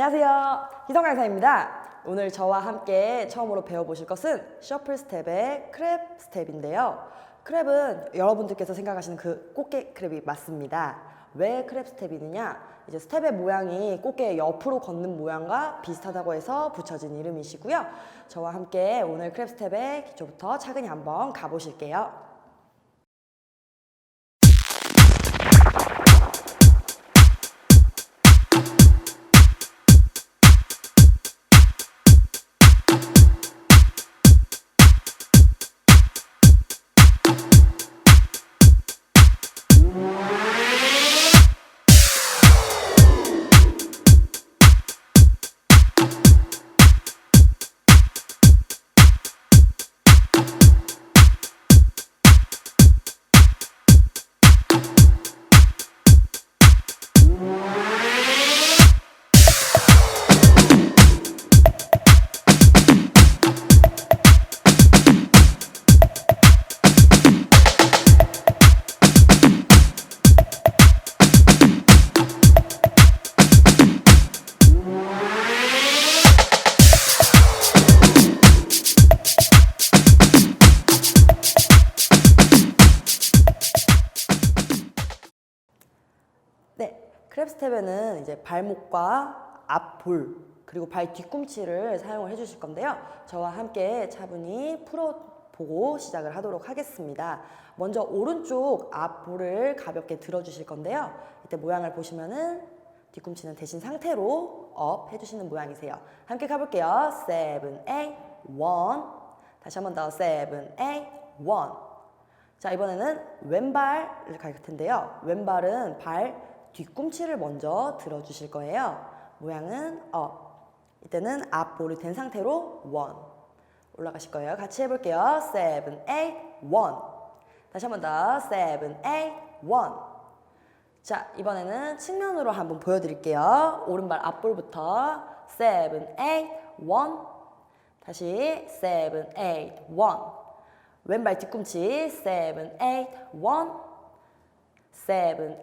안녕하세요. 희성 강사입니다. 오늘 저와 함께 처음으로 배워보실 것은 셔플 스텝의 크랩 스텝인데요. 크랩은 여러분들께서 생각하시는 그 꽃게 크랩이 맞습니다. 왜 크랩 스텝이느냐? 이제 스텝의 모양이 꽃게 옆으로 걷는 모양과 비슷하다고 해서 붙여진 이름이시고요. 저와 함께 오늘 크랩 스텝의 기초부터 차근히 한번 가보실게요. 스텝에는 이제 발목과 앞볼 그리고 발 뒤꿈치를 사용을 해주실 건데요. 저와 함께 차분히 풀어보고 시작을 하도록 하겠습니다. 먼저 오른쪽 앞볼을 가볍게 들어주실 건데요. 이때 모양을 보시면은 뒤꿈치는 대신 상태로 업 해주시는 모양이세요. 함께 가볼게요. 세븐, 에잇, 원. 다시 한 번 더. 세븐, 에잇, 원. 자, 이번에는 왼발을 갈 텐데요. 왼발은 발 뒤꿈치를 먼저 들어주실 거예요. 모양은 업. 이때는 앞볼이 된 상태로 원. 올라가실 거예요. 같이 해볼게요. 세븐, 에잇, 원. 다시 한 번 더. 세븐, 에잇, 원. 자, 이번에는 측면으로 한번 보여드릴게요. 오른발 앞볼부터 세븐, 에잇, 원. 다시 세븐, 에잇, 원. 왼발 뒤꿈치 세븐, 에잇, 원. 세븐.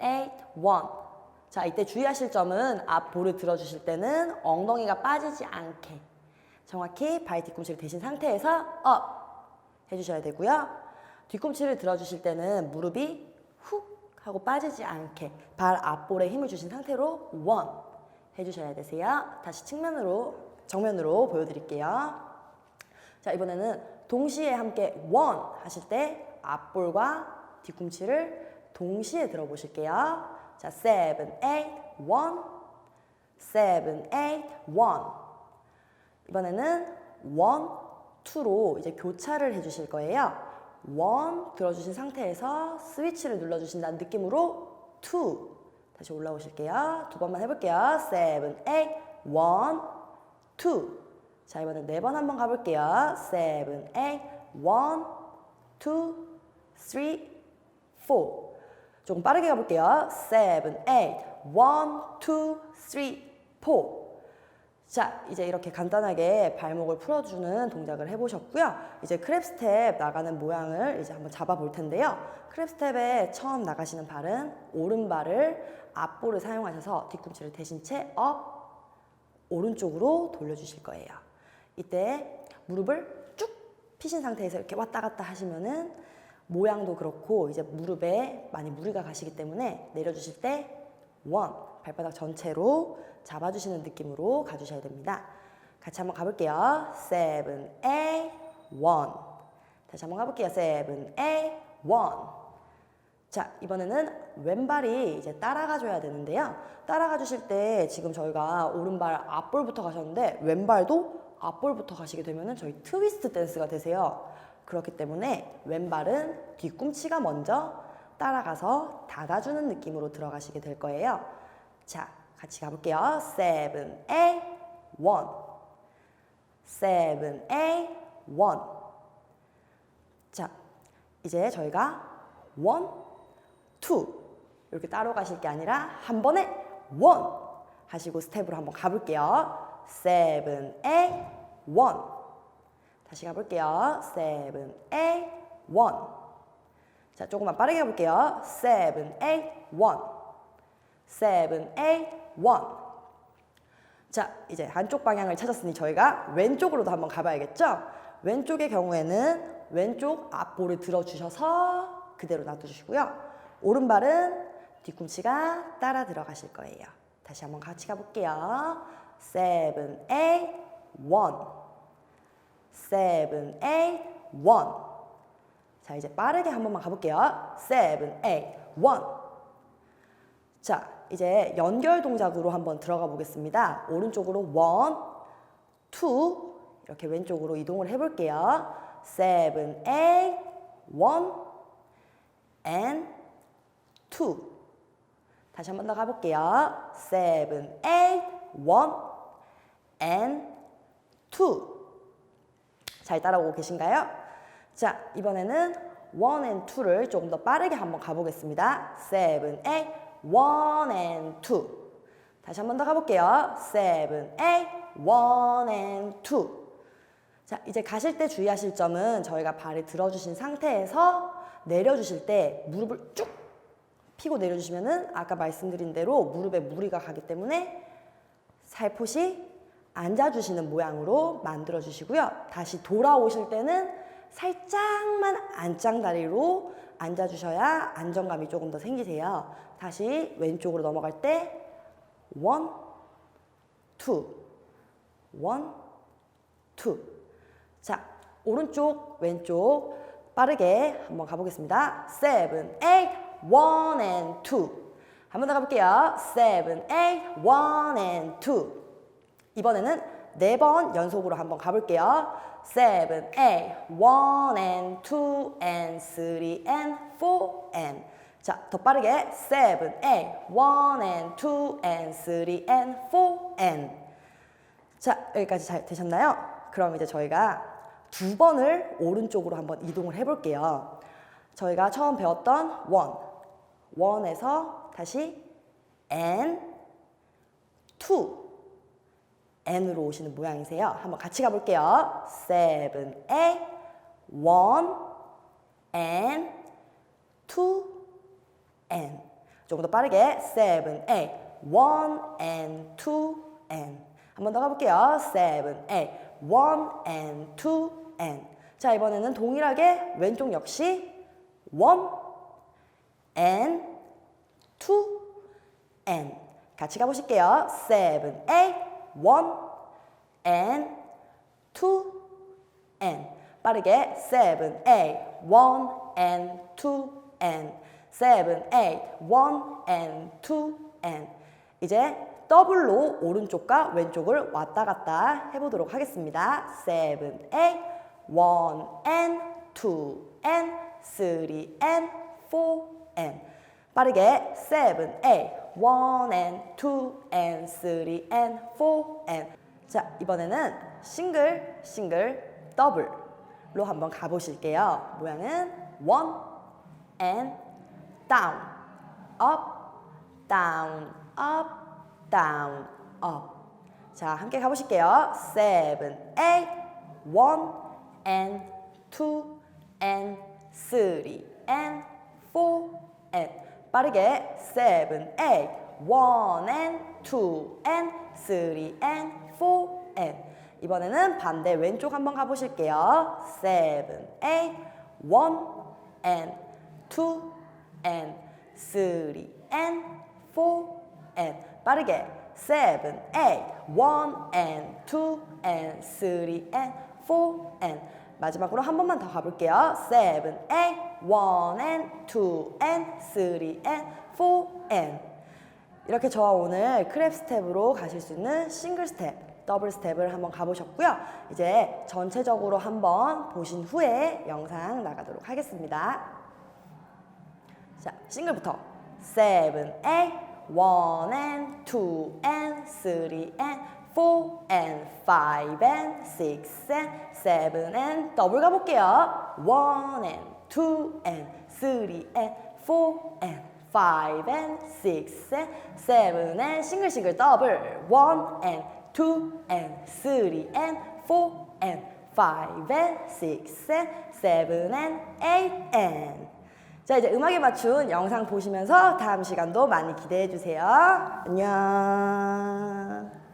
자, 이때 주의하실 점은 앞 볼을 들어주실 때는 엉덩이가 빠지지 않게 정확히 발 뒤꿈치를 대신 상태에서 업 해주셔야 되고요. 뒤꿈치를 들어주실 때는 무릎이 훅 하고 빠지지 않게 발 앞볼에 힘을 주신 상태로 원 해주셔야 되세요. 다시 측면으로 정면으로 보여드릴게요. 자 이번에는 동시에 함께 원 하실 때 앞볼과 뒤꿈치를 동시에 들어보실게요. 자, seven, eight, one, seven, eight, one. 이번에는 one, two로 이제 교차를 해주실 거예요. one 들어주신 상태에서 스위치를 눌러주신다는 느낌으로 two 다시 올라오실게요. 두 번만 해볼게요. seven, eight, one, two. 자 이번엔 네 번 한번 가볼게요. seven, eight, one, two, three, four. 조금 빠르게 가볼게요. seven, eight, one, two, three, four. 자, 이제 이렇게 간단하게 발목을 풀어주는 동작을 해보셨고요. 이제 크랩 스텝 나가는 모양을 이제 한번 잡아볼 텐데요. 크랩 스텝에 처음 나가시는 발은 오른발을 앞볼을 사용하셔서 뒤꿈치를 대신 채 업, 오른쪽으로 돌려주실 거예요. 이때 무릎을 쭉 피신 상태에서 이렇게 왔다 갔다 하시면은 모양도 그렇고 이제 무릎에 많이 무리가 가시기 때문에 내려주실 때 원, 발바닥 전체로 잡아주시는 느낌으로 가주셔야 됩니다. 같이 한번 가볼게요. seven, eight, one. 다시 한번 가볼게요. seven, eight, one. 자, 이번에는 왼발이 이제 따라가 줘야 되는데요. 따라가 주실 때 지금 저희가 오른발 앞볼부터 가셨는데 왼발도 앞볼부터 가시게 되면은 저희 트위스트 댄스가 되세요. 그렇기 때문에 왼발은 뒤꿈치가 먼저 따라가서 닫아주는 느낌으로 들어가시게 될 거예요. 자, 같이 가볼게요. one. seven, eight, one. 자, 이제 저희가 one, two 이렇게 따로 가실 게 아니라 한 번에 one 하시고 스텝으로 한번 가볼게요. eight, one. 다시 가볼게요. seven, eight, one. 자, 조금만 빠르게 해볼게요. seven, eight, one. seven, eight, one. 자, 이제 한쪽 방향을 찾았으니 저희가 왼쪽으로도 한번 가봐야겠죠? 왼쪽의 경우에는 왼쪽 앞볼을 들어주셔서 그대로 놔두시고요. 오른발은 뒤꿈치가 따라 들어가실 거예요. 다시 한번 같이 가볼게요. seven. Seven, eight, one. 자, 이제 빠르게 한 번만 가볼게요. seven, eight, one. 자, 이제 연결 동작으로 한번 들어가 보겠습니다. 오른쪽으로 one, two 이렇게 왼쪽으로 이동을 해볼게요. seven, eight, one, and two. 다시 한 번 더 가볼게요. seven, eight, one, and two. 잘 따라오고 계신가요? 자, 이번에는 one and two를 조금 더 빠르게 한번 가보겠습니다. seven, eight, one and two. 다시 한번 더 가볼게요. seven, eight, one and two. 자, 이제 가실 때 주의하실 점은 저희가 발을 들어주신 상태에서 내려주실 때 무릎을 쭉 피고 내려주시면은 아까 말씀드린 대로 무릎에 무리가 가기 때문에 살포시 앉아주시는 모양으로 만들어 주시고요. 다시 돌아오실 때는 살짝만 안짱다리로 앉아주셔야 안정감이 조금 더 생기세요. 다시 왼쪽으로 넘어갈 때 one, two, one, two. 자, 오른쪽, 왼쪽 빠르게 한번 가보겠습니다. seven, eight, one and two. 한번 더 가볼게요. seven, eight, one and two. 이번에는 네 번 연속으로 한번 가볼게요. seven, eight, one and two and three and four and 자, 더 빠르게 seven, eight, one and two and three and four and 자, 여기까지 잘 되셨나요? 그럼 이제 저희가 두 번을 오른쪽으로 한번 이동을 해볼게요. 저희가 처음 배웠던 one, one에서 다시 and, two, n으로 오시는 모양이세요. 한번 같이 가볼게요. seven, eight, one, and, two, and. 조금 더 빠르게 seven, eight, one, and, two, and. 한번 더 가볼게요. seven, eight, one, and, two, and. 자, 이번에는 동일하게 왼쪽 역시 one, and, two, and. 같이 가보실게요. seven, eight, one, and, two, and. 빠르게 seven, eight, one, and, two, and. seven, eight, one, and, two, and. 이제 더블로 오른쪽과 왼쪽을 왔다 갔다 해보도록 하겠습니다. seven, eight, one, and, two, and, three, and, four, and. 빠르게 seven, eight, one, and, two, and, three, and, four, and. 자, 이번에는 싱글, 싱글, 더블로 한번 가보실게요. 모양은 one, and, down, up, down, up, down, up. 자, 함께 가보실게요. seven, eight, one, and two, and three, and four, and 빠르게 seven, eight, one, and two, and three, and four, and 이번에는 반대 왼쪽 한번 가보실게요. seven, eight, one, and two, and three, and four, and 빠르게 seven, eight, one, and two, and three, and four, and 마지막으로 한 번만 더 가볼게요. seven, and two, and three, and four, and 이렇게 저와 오늘 크랩 스텝으로 가실 수 있는 싱글 스텝, 더블 스텝을 한번 가보셨고요. 이제 전체적으로 한번 보신 후에 영상 나가도록 하겠습니다. 자, 싱글부터 seven, and two and three and four and five and six and seven and 더블 가볼게요. one and two and three and four and five and six and seven and 싱글 싱글 더블 one and two and three and four and five and six and seven and eight and 자 이제 음악에 맞춘 영상 보시면서 다음 시간도 많이 기대해 주세요. 안녕.